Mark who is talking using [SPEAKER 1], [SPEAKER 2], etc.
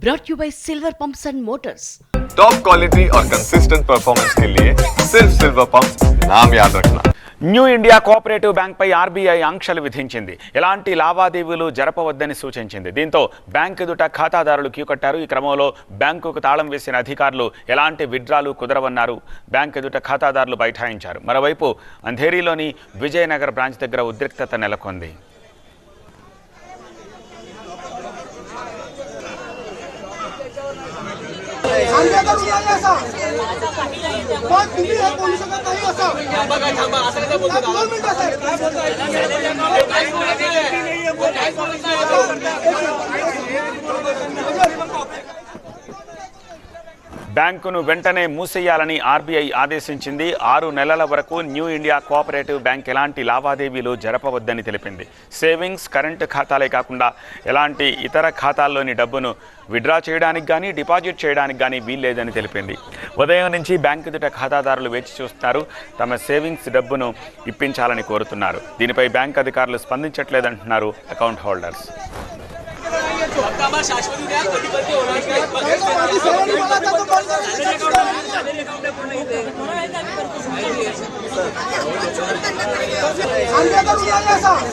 [SPEAKER 1] brought you by Silver Pumps and Motors.
[SPEAKER 2] Top quality और consistent performance के लिए सिर्फ सिल्वर पंप नाम याद रखना
[SPEAKER 3] న్యూ ఇండియా కోఆపరేటివ్ బ్యాంక్పై ఆర్బీఐ ఆంక్షలు విధించింది ఎలాంటి లావాదేవీలు జరపవద్దని సూచించింది దీంతో బ్యాంక్ ఎదుట ఖాతాదారులు క్యూ కట్టారు ఈ క్రమంలో బ్యాంకుకు తాళం వేసిన అధికారులు ఎలాంటి విడ్రాలు కుదరవన్నారు బ్యాంక్ ఎదుట ఖాతాదారులు బైఠాయించారు మరోవైపు అంధేరీలోని విజయనగర్ బ్రాంచ్ దగ్గర ఉద్రిక్తత నెలకొంది
[SPEAKER 4] तुम्ही हे बोलू शकत नाही असं
[SPEAKER 3] బ్యాంకును వెంటనే మూసేయాలని ఆర్బీఐ ఆదేశించింది. ఆరు నెలల వరకు న్యూ ఇండియా కోఆపరేటివ్ బ్యాంక్ ఎలాంటి లావాదేవీలు జరపవద్దని తెలిపింది. సేవింగ్స్ కరెంటు ఖాతాలే కాకుండా ఎలాంటి ఇతర ఖాతాల్లోని డబ్బును విడ్రా చేయడానికి కానీ డిపాజిట్ చేయడానికి కానీ వీల్లేదని తెలిపింది. ఉదయం నుంచి బ్యాంకు దిట ఖాతాదారులు వేచి చూస్తున్నారు. తమ సేవింగ్స్ డబ్బును ఇప్పించాలని కోరుతున్నారు. దీనిపై బ్యాంక్ అధికారులు స్పందించట్లేదంటున్నారు అకౌంట్ హోల్డర్స్.
[SPEAKER 4] अंदर का भी आएगा